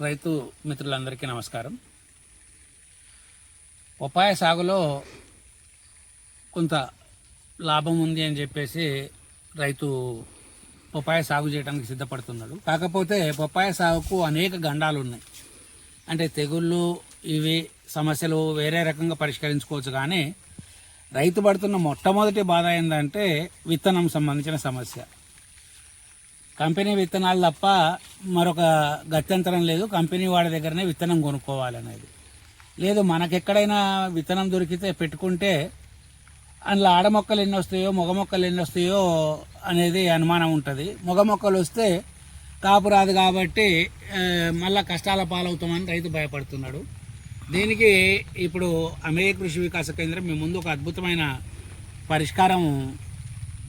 రైతు మిత్రులందరికీ నమస్కారం. పపాయ సాగులో కొంత లాభం ఉంది అని చెప్పేసి రైతు పపాయ సాగు చేయడానికి సిద్ధపడుతున్నాడు. కాకపోతే పపాయ సాగుకు అనేక గండాలు ఉన్నాయి. అంటే తెగుళ్ళు ఇవి సమస్యలు వేరే రకంగా పరిష్కరించుకోవచ్చు కానీ రైతు పడుతున్న మొట్టమొదటి బాధ ఏంటంటే విత్తనం సంబంధించిన సమస్య. కంపెనీ విత్తనాలు తప్ప మరొక గత్యంతరం లేదు. కంపెనీ వాడి దగ్గరనే విత్తనం కొనుక్కోవాలనేది. లేదు మనకెక్కడైనా విత్తనం దొరికితే పెట్టుకుంటే అందులో ఆడ మొక్కలు ఎన్ని వస్తాయో మగ మొక్కలు ఎన్ని వస్తాయో అనేది అనుమానం ఉంటుంది. మగ మొక్కలు వస్తే కాపు రాదు కాబట్టి మళ్ళీ మళ్ళా కష్టాల పాలవుతామని రైతు భయపడుతున్నాడు. దీనికి ఇప్పుడు అమేయ కృషి వికాస కేంద్రం మీ ముందు ఒక అద్భుతమైన పరిష్కారం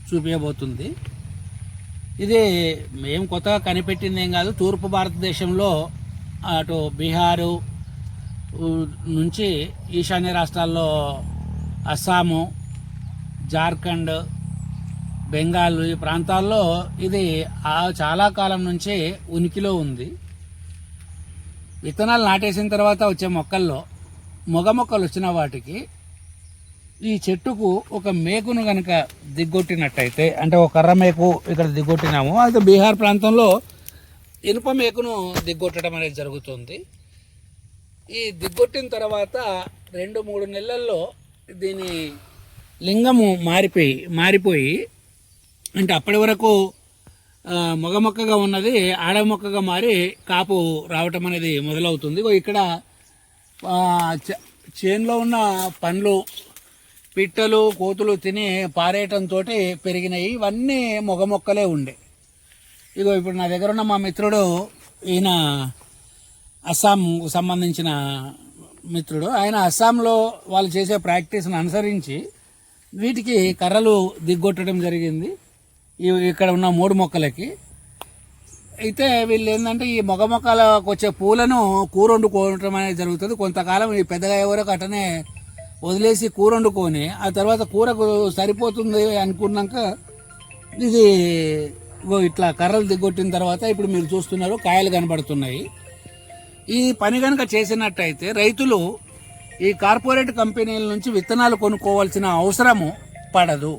చూపించబోతుంది ఇది మేము కొత్తగా కనిపెట్టింది ఏం కాదు. తూర్పు భారతదేశంలో అటు బీహారు నుంచి ఈశాన్య రాష్ట్రాల్లో అస్సాము జార్ఖండ్ బెంగాల్ ఈ ప్రాంతాల్లో ఇది ఆ చాలా కాలం నుంచి ఉనికిలో ఉంది. విత్తనాలు నాటేసిన తర్వాత వచ్చే మొక్కల్లో మొగ మొక్కలు వచ్చిన వాటికి ఈ చెట్టుకు ఒక మేకును కనుక దిగ్గొట్టినట్టయితే అంటే ఒక కర్ర మేకు ఇక్కడ దిగ్గొట్టినాము. అయితే బీహార్ ప్రాంతంలో ఇనుప మేకును దిగ్గొట్టడం అనేది జరుగుతుంది. ఈ దిగ్గొట్టిన తర్వాత రెండు మూడు నెలల్లో దీని లింగము మారిపోయి మారిపోయి అంటే అప్పటి వరకు మగ మొక్కగా ఉన్నది ఆడ మొక్కగా మారి కాపు రావటం అనేది మొదలవుతుంది. ఇక్కడ చేన్లో చేనులో ఉన్న పండ్లు పిట్టలు కోతులు తిని పారేయటంతో పెరిగినాయి. ఇవన్నీ మొగ మొక్కలే ఉండే. ఇగో ఇప్పుడు నా దగ్గర ఉన్న మా మిత్రుడు ఈయన అస్సాంకు సంబంధించిన మిత్రుడు. ఆయన అస్సాంలో వాళ్ళు చేసే ప్రాక్టీస్ని అనుసరించి వీటికి కర్రలు దిగ్గొట్టడం జరిగింది. ఇక్కడ ఉన్న మూడు మొక్కలకి. అయితే వీళ్ళు ఏంటంటే ఈ మొగ మొక్కలకు వచ్చే పూలను కూర వండుకోవటం అనేది జరుగుతుంది. కొంతకాలం ఈ పెద్దగా ఎవరో అటనే వదిలేసి కూర వండుకొని ఆ తర్వాత కూరకు సరిపోతుంది అనుకున్నాక ఇది ఇట్లా కర్రలు దిగ్గొట్టిన తర్వాత ఇప్పుడు మీరు చూస్తున్నారు కాయలు కనబడుతున్నాయి. ఈ పని కనుక చేసినట్టయితే రైతులు ఈ కార్పొరేట్ కంపెనీల నుంచి విత్తనాలు కొనుక్కోవాల్సిన అవసరము పడదు.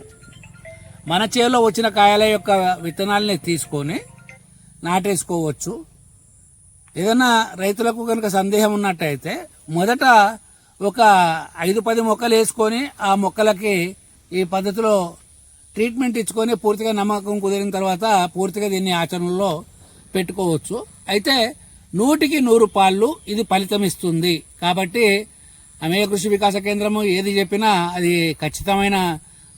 మన చేలో వచ్చిన కాయల యొక్క విత్తనాలని తీసుకొని నాటేసుకోవచ్చు. ఏదైనా రైతులకు కనుక సందేహం ఉన్నట్టయితే మొదట ఒక ఐదు పది మొక్కలు వేసుకొని ఆ మొక్కలకి ఈ పద్ధతిలో ట్రీట్మెంట్ ఇచ్చుకొని పూర్తిగా నమ్మకం కుదిరిన తర్వాత పూర్తిగా దీన్ని ఆచరణలో పెట్టుకోవచ్చు. అయితే నూటికి నూరు పాళ్ళు ఇది ఫలితం ఇస్తుంది. కాబట్టి అమేయ కృషి వికాస కేంద్రము ఏది చెప్పినా అది ఖచ్చితమైన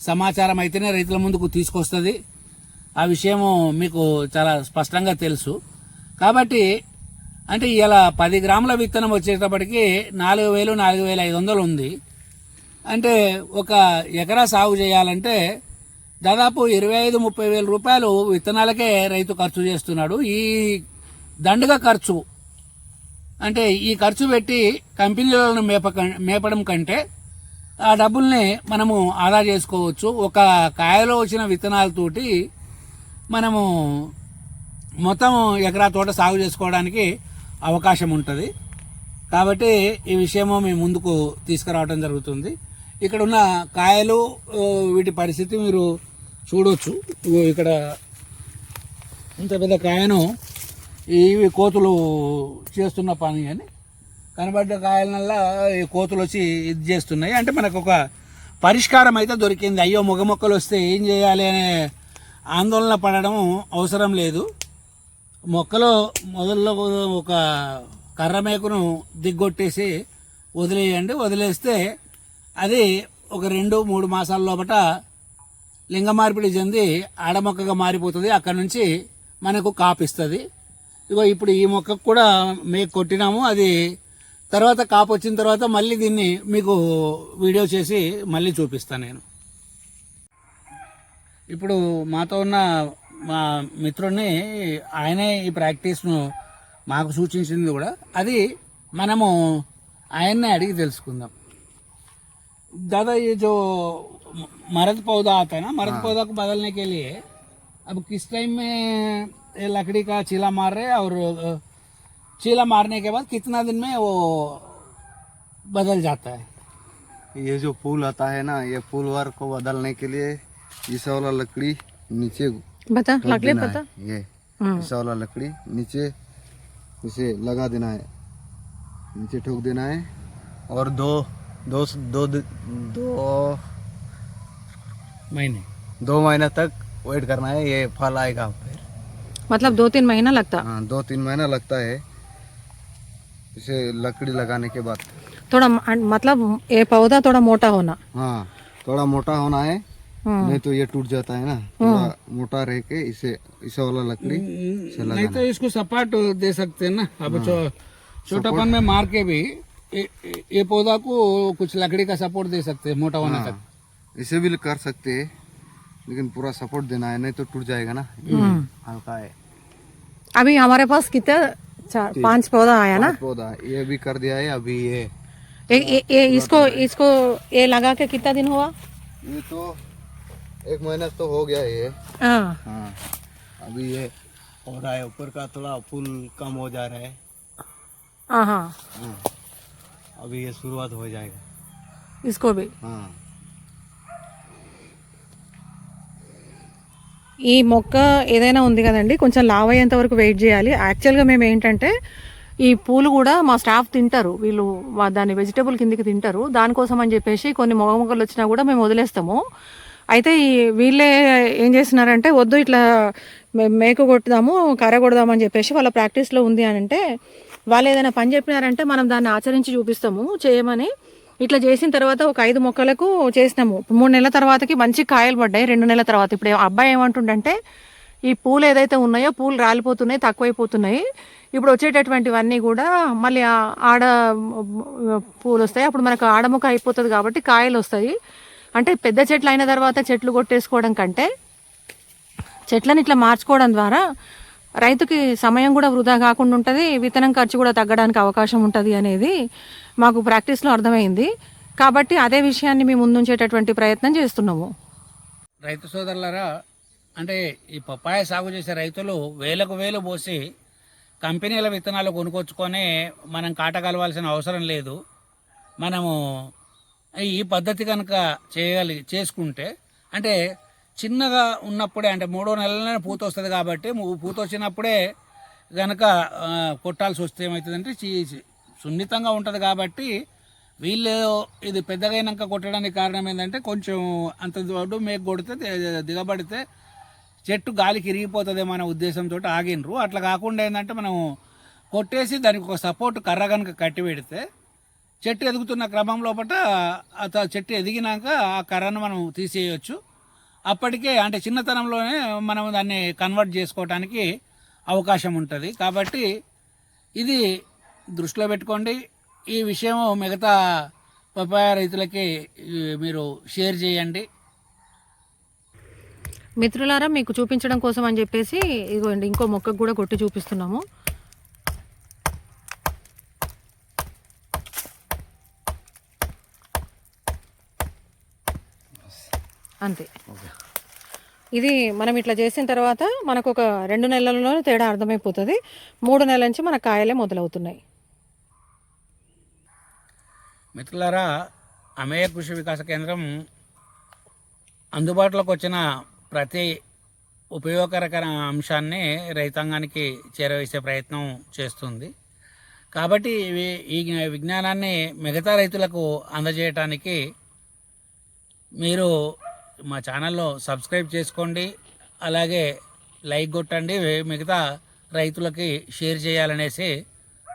సమాచారం అయితేనే రైతుల ముందుకు తీసుకొస్తుంది. ఆ విషయము మీకు చాలా స్పష్టంగా తెలుసు. కాబట్టి అంటే ఇలా పది గ్రాముల విత్తనం వచ్చేటప్పటికి నాలుగు వేలు నాలుగు వేల ఐదు వందలు ఉంది. అంటే ఒక ఎకరా సాగు చేయాలంటే దాదాపు ఇరవై ఐదు ముప్పై వేల రూపాయలు విత్తనాలకే రైతు ఖర్చు చేస్తున్నాడు. ఈ దండుగా ఖర్చు అంటే ఈ ఖర్చు పెట్టి కంపెనీలను మేపక మేపడం కంటే ఆ డబ్బుల్ని మనము ఆదా చేసుకోవచ్చు. ఒక కాయలో వచ్చిన విత్తనాలతోటి మనము మొత్తం ఎకరా తోట సాగు చేసుకోవడానికి అవకాశం ఉంటుంది. కాబట్టి ఈ విషయము మేము ముందుకు తీసుకురావడం జరుగుతుంది. ఇక్కడ ఉన్న కాయలు వీటి పరిస్థితి మీరు చూడొచ్చు. ఇక్కడ ఇంత పెద్ద కాయను ఇవి కోతులు చేస్తున్న పని అని. కనబడ్డ కాయలనల్లా ఈ కోతులు వచ్చి ఇది చేస్తున్నాయి. అంటే మనకు ఒక పరిష్కారం అయితే దొరికింది. అయ్యో మొగ మొక్కలు వస్తే ఏం చేయాలి అనే ఆందోళన పడడం అవసరం లేదు. మొక్కలో మొదల్లో ఒక కర్ర మేకను దిగ్గొట్టేసి వదిలేయండి. వదిలేస్తే అది ఒక రెండు మూడు మాసాల లోపల లింగ మార్పిడి చెంది ఆడమొక్కగా మారిపోతుంది. అక్కడ నుంచి మనకు కాపిస్తుంది. ఇగో ఇప్పుడు ఈ మొక్కకు కూడా మీకు కొట్టినాము. అది తర్వాత కాపు వచ్చిన తర్వాత మళ్ళీ దీన్ని మీకు వీడియో చేసి మళ్ళీ చూపిస్తాను నేను. ఇప్పుడు మాతో ఉన్న మా మిత్రుడిని ఆయనే ఈ ప్రాక్టీస్ను మాకు సూచించింది కూడా అది మనము ఆయన్నే అడిగి తెలుసుకుందాం दादा ये जो म- मर्द पौधा आता है ना मर्द पौधा को बदलने के लिए अब किस टाइम में ये लकड़ी का चीला मार रहे हैं और अ, चीला मारने के बाद कितना दिन में वो बदल जाता है ये जो फूल आता है ना ये फूल वर्ग को बदलने के लिए इस वाला लकड़ी नीचे बता लगले पता ये हम्म। इस वाला लकड़ी नीचे इसे लगा देना है नीचे ठोक देना है और दो दो दो दो महीने दो महीना तक वेट करना है ये फल आएगा फिर मतलब दो तीन महीना लगता हाँ दो तीन महीना लगता है इसे लकड़ी लगाने के बाद थोड़ा मतलब ये पौधा थोड़ा मोटा होना हाँ थोड़ा मोटा होना है। नहीं तो ये टूट जाता है ना थोड़ा मोटा रह के इसे इसे वाला लकड़ी से नहीं तो इसको सपाट दे सकते हैं ना। अब छो- छोटापन में मार के भी ये, पौधा को कुछ लकड़ी का सपोर्ट दे सकते हैं मोटा होने तक। इसे भी कर सकते हैं लेकिन पूरा सपोर्ट देना है नहीं तो टूट जाएगा ना। हम्म। हल्का है। अभी हमारे पास कितना चार पाँच पौधा आया ना? पौधा ये भी कर दिया है अभी ये। ए, ए, ए, इसको इसको ये लगा के कितना दिन हुआ? ये तो एक महीना तो हो गया ये हाँ हाँ अभी ये हो रहा है ऊपर का थोड़ा फूल कम हो जा रहा है हाँ हाँ अभी ये शुरुआत हो जाएगा इसको भी हाँ ఈ మొక్క ఏదైనా ఉంది కదండి కొంచెం లావ్ అయ్యేంత వరకు వెయిట్ చేయాలి యాక్చువల్గా మేము ఏంటంటే ఈ పూలు కూడా మా స్టాఫ్ తింటారు వీళ్ళు వా- దాన్ని వెజిటబుల్ కిందికి తింటారు దానికోసం అని చెప్పేసి కొన్ని మొగ మొక్కలు వచ్చినా కూడా మేము వదిలేస్తాము అయితే ఈ వీళ్ళే ఏం చేస్తున్నారంటే వద్దు ఇట్లా మే- కొట్టుదాము కర్ర కొడదామని చెప్పేసి వాళ్ళ ప్రాక్టీస్లో ఉంది అని అంటే వాళ్ళు ఏదైనా పని చెప్పినారంటే మనం దాన్ని ఆచరించి చూపిస్తాము చేయమని. ఇట్లా చేసిన తర్వాత ఒక ఐదు మొక్కలకు చేసినాము. మూడు నెలల తర్వాతకి మంచి కాయలు పడ్డాయి. రెండు నెలల తర్వాత ఇప్పుడు అబ్బాయి ఏమంటుండంటే ఈ పూలు ఏదైతే ఉన్నాయో పూలు రాలిపోతున్నాయి తక్కువైపోతున్నాయి. ఇప్పుడు వచ్చేటటువంటివన్నీ కూడా మళ్ళీ ఆడ పూలు వస్తాయి. అప్పుడు మనకు ఆడముక్క అయిపోతుంది కాబట్టి కాయలు వస్తాయి. అంటే పెద్ద చెట్లు అయిన తర్వాత చెట్లు కొట్టేసుకోవడం కంటే చెట్లను ఇట్లా మార్చుకోవడం ద్వారా రైతుకి సమయం కూడా వృధా కాకుండా ఉంటుంది విత్తనం ఖర్చు కూడా తగ్గడానికి అవకాశం ఉంటుంది అనేది మాకు ప్రాక్టీస్లో అర్థమైంది. కాబట్టి అదే విషయాన్ని మేము ముందుంచేటటువంటి ప్రయత్నం చేస్తున్నాము. రైతు సోదరులరా అంటే ఈ పప్పాయ సాగు చేసే రైతులు వేలకు వేలు పోసి కంపెనీల విత్తనాలు కొనుకొచ్చుకొని మనం కాటగలవాల్సిన అవసరం లేదు. మనము ఈ పద్ధతి కనుక చేయగలి చేసుకుంటే అంటే చిన్నగా ఉన్నప్పుడే అంటే మూడో నెలలోనే పూత వస్తుంది కాబట్టి పూత వచ్చినప్పుడే కనుక కొట్టాల్సి వస్తే ఏమవుతుందంటే సున్నితంగా ఉంటుంది కాబట్టి వీళ్ళు ఇది పెద్దగైనాక కొట్టడానికి కారణం ఏంటంటే కొంచెం అంత దొడ్డు మేక కొడితే దిగబడితే చెట్టు గాలికి ఇరిగిపోతుందేమో అనే ఉద్దేశంతో ఆగినరు అట్లా కాకుండా ఏంటంటే మనం కొట్టేసి దానికి ఒక సపోర్ట్ కర్ర కనుక కట్టి పెడితే చెట్టు ఎదుగుతున్న క్రమం లోపల చెట్టు ఎదిగినాక ఆ కర్రను మనం తీసేయచ్చు. అప్పటికే అంటే చిన్నతనంలోనే మనం దాన్ని కన్వర్ట్ చేసుకోవడానికి అవకాశం ఉంటుంది. కాబట్టి ఇది దృష్టిలో పెట్టుకోండి. ఈ విషయం మిగతా పపాయ రైతులకి మీరు షేర్ చేయండి. మిత్రులారా మీకు చూపించడం కోసం అని చెప్పేసి ఇదిగోండి ఇంకో మొక్కకు కూడా కొట్టి చూపిస్తున్నాము. అంతే. ఇది మనం ఇట్లా చేసిన తర్వాత మనకు ఒక రెండు నెలల్లో తేడా అర్థమైపోతుంది. మూడు నెలల నుంచి మన కాయలే మొదలవుతున్నాయి. మిత్రులారా అమేయ కృషి వికాస కేంద్రం అందుబాటులోకి వచ్చిన ప్రతి ఉపయోగకర అంశాన్ని రైతాంగానికి చేరవేసే ప్రయత్నం చేస్తుంది. కాబట్టి ఇవి- ఈ విజ్ఞానాన్ని మిగతా రైతులకు అందజేయటానికి మీరు మా ఛానల్లో సబ్స్క్రైబ్ చేసుకోండి అలాగే లైక్ కొట్టండి మిగతా రైతులకి షేర్ చేయాలనేసి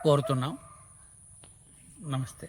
కోరుతున్నాం. నమస్తే.